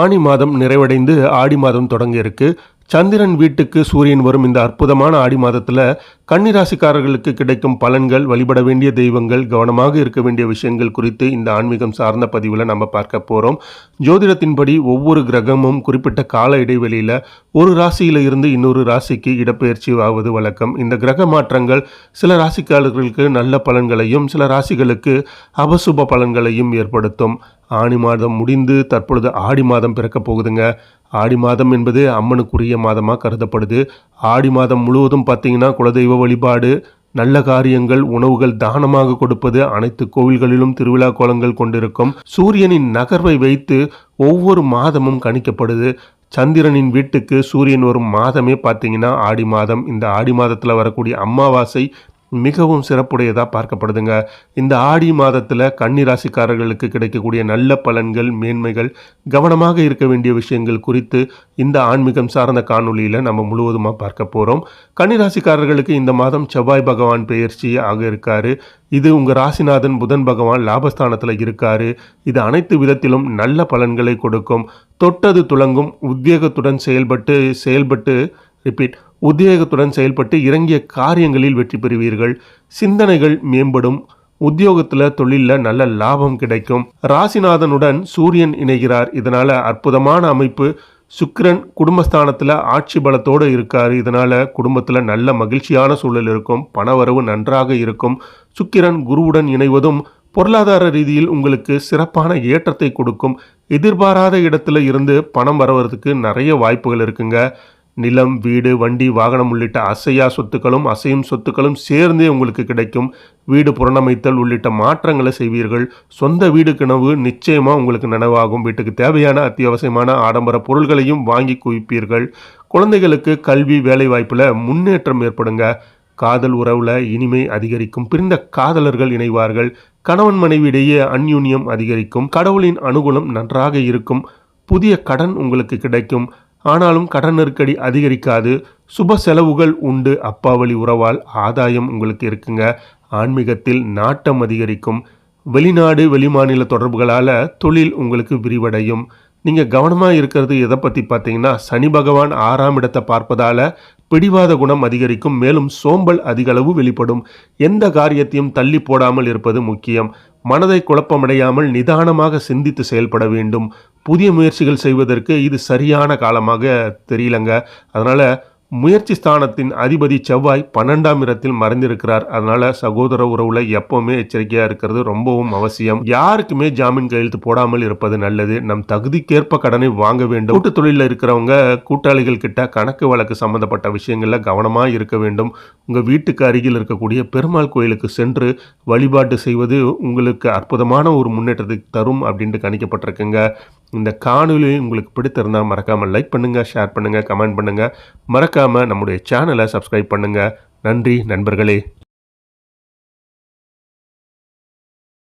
ஆணி மாதம் நிறைவடைந்து ஆடி மாதம் தொடங்க இருக்கு சந்திரன் வீட்டுக்கு சூரியன் வரும் இந்த அற்புதமான ஆடி மாதத்தில் கன்னிராசிக்காரர்களுக்கு கிடைக்கும் பலன்கள் வழிபட வேண்டிய தெய்வங்கள் கவனமாக இருக்க வேண்டிய விஷயங்கள் குறித்து இந்த ஆன்மீகம் சார்ந்த பதிவில் நம்ம பார்க்க போகிறோம் ஜோதிடத்தின்படி ஒவ்வொரு கிரகமும் குறிப்பிட்ட கால இடைவெளியில் ஒரு ராசியில் இருந்து இன்னொரு ராசிக்கு இடப்பெயர்ச்சி ஆவது வழக்கம். இந்த கிரக மாற்றங்கள் சில ராசிக்காரர்களுக்கு நல்ல பலன்களையும் சில ராசிகளுக்கு அபசுப பலன்களையும் ஏற்படுத்தும். ஆணி மாதம் முடிந்து தற்பொழுது ஆடி மாதம் பிறக்கப் போகுதுங்க. ஆடி மாதம் என்பது அம்மனுக்குரிய மாதமாக கருதப்படுது. ஆடி மாதம் முழுவதும் பார்த்தீங்கன்னா குலதெய்வ வழிபாடு நல்ல காரியங்கள் உணவுகள் தானமாக கொடுப்பது அனைத்து கோவில்களிலும் திருவிழா கோலங்கள் கொண்டிருக்கும். சூரியனின் நகர்வை வைத்து ஒவ்வொரு மாதமும் கணிக்கப்படுது. சந்திரனின் வீட்டுக்கு சூரியன் வரும் மாதமே பார்த்தீங்கன்னா ஆடி மாதம். இந்த ஆடி மாதத்தில் வரக்கூடிய அமாவாசை மிகவும் சிறப்புடையதாக பார்க்கப்படுதுங்க. இந்த ஆடி மாதத்தில் கன்னி ராசிக்காரர்களுக்கு கிடைக்கக்கூடிய நல்ல பலன்கள் மேன்மைகள் கவனமாக இருக்க வேண்டிய விஷயங்கள் குறித்து இந்த ஆன்மீகம் சார்ந்த காணொலியில் நம்ம முழுவதுமாக பார்க்க போகிறோம் கன்னி ராசிக்காரர்களுக்கு இந்த மாதம் செவ்வாய் பகவான் பெயர்ச்சி ஆக இருக்காரு. இது உங்கள் ராசிநாதன் புதன் பகவான் லாபஸ்தானத்தில் இருக்காரு. இது அனைத்து விதத்திலும் நல்ல பலன்களை கொடுக்கும். தொட்டது துளங்கும். உத்வேகத்துடன் செயல்பட்டு செயல்பட்டு ரிப்பீட் உத்வேகத்துடன் செயல்பட்டு இறங்கிய காரியங்களில் வெற்றி பெறுவீர்கள். சிந்தனைகள் மேம்படும். உத்தியோகத்தில் தொழிலில் நல்ல லாபம் கிடைக்கும். ராசிநாதனுடன் சூரியன் இணைகிறார். இதனால் அற்புதமான அமைப்பு. சுக்கிரன் குடும்பஸ்தானத்தில் ஆட்சி பலத்தோடு இருக்கார். இதனால் குடும்பத்தில் நல்ல மகிழ்ச்சியான சூழல் இருக்கும். பணவரவு நன்றாக இருக்கும். சுக்கிரன் குருவுடன் இணைவதும் பொருளாதார ரீதியில் உங்களுக்கு சிறப்பான ஏற்றத்தை கொடுக்கும். எதிர்பாராத இடத்துல இருந்து பணம் வரவதுக்கு நிறைய வாய்ப்புகள் இருக்குங்க. நிலம் வீடு வண்டி வாகனம் உள்ளிட்ட அசையா சொத்துக்களும் அசையும் சொத்துக்களும் சேர்ந்தே உங்களுக்கு கிடைக்கும். வீடு புறணமைத்தல் உள்ளிட்ட மாற்றங்களை செய்வீர்கள். சொந்த வீடு கனவு நிச்சயமாக உங்களுக்கு நனவாகும். வீட்டுக்கு தேவையான அத்தியாவசியமான ஆடம்பர பொருள்களையும் வாங்கி குவிப்பீர்கள். குழந்தைகளுக்கு கல்வி வேலைவாய்ப்பில் முன்னேற்றம் ஏற்படுங்க. காதல் உறவில் இனிமை அதிகரிக்கும். பிரிந்த காதலர்கள் இணைவார்கள். கணவன் மனைவியிடையே அந்யூன்யம் அதிகரிக்கும். கடவுளின் அனுகூலம் நன்றாக இருக்கும். புதிய கடன் உங்களுக்கு கிடைக்கும். ஆனாலும் கடன் நெருக்கடி அதிகரிக்காது. சுப செலவுகள் உண்டு. அப்பாவளி உறவால் ஆதாயம் உங்களுக்கு இருக்குங்க. ஆன்மீகத்தில் நாட்டம் அதிகரிக்கும். வெளிநாடு வெளிமாநில தொடர்புகளால் தொழில் உங்களுக்கு விரிவடையும். நீங்கள் கவனமாக இருக்கிறது எதை பற்றி பார்த்தீங்கன்னா சனி பகவான் ஆறாம் இடத்தை பார்ப்பதால் பிடிவாத குணம் அதிகரிக்கும். மேலும் சோம்பல் அதிகளவு வெளிப்படும். எந்த காரியத்தையும் தள்ளி போடாமல் இருப்பது முக்கியம். மனதை குழப்பமடையாமல் நிதானமாக சிந்தித்து செயல்பட வேண்டும். புதிய முயற்சிகள் செய்வதற்கு இது சரியான காலமாக தெரியலங்க. அதனால் முயற்சி ஸ்தானத்தின் அதிபதி செவ்வாய் பன்னெண்டாம் இடத்தில் மறைந்திருக்கிறார். அதனால சகோதர உறவுல எப்பவுமே எச்சரிக்கையா இருக்கிறது ரொம்பவும் அவசியம். யாருக்குமே ஜாமீன் கையெழுத்து போடாமல் இருப்பது நல்லது. நம் தகுதிக்கேற்ப கடனை வாங்க வேண்டும். கூட்டு தொழிலில் இருக்கிறவங்க கூட்டாளிகள் கிட்ட கணக்கு வழக்கு சம்பந்தப்பட்ட விஷயங்கள்ல கவனமா இருக்க வேண்டும். உங்க வீட்டுக்கு அருகில் இருக்கக்கூடிய பெருமாள் கோயிலுக்கு சென்று வழிபாட்டு செய்வது உங்களுக்கு அற்புதமான ஒரு முன்னேற்றத்தை தரும் அப்படின்ட்டு கணிக்கப்பட்டிருக்குங்க. இந்த காணொலி உங்களுக்கு பிடித்திருந்தால் மறக்காமல் லைக் பண்ணுங்கள் ஷேர் பண்ணுங்கள் கமெண்ட் பண்ணுங்கள் மறக்காமல் நம்முடைய சேனலை சப்ஸ்கிரைப் பண்ணுங்கள் நன்றி நண்பர்களே.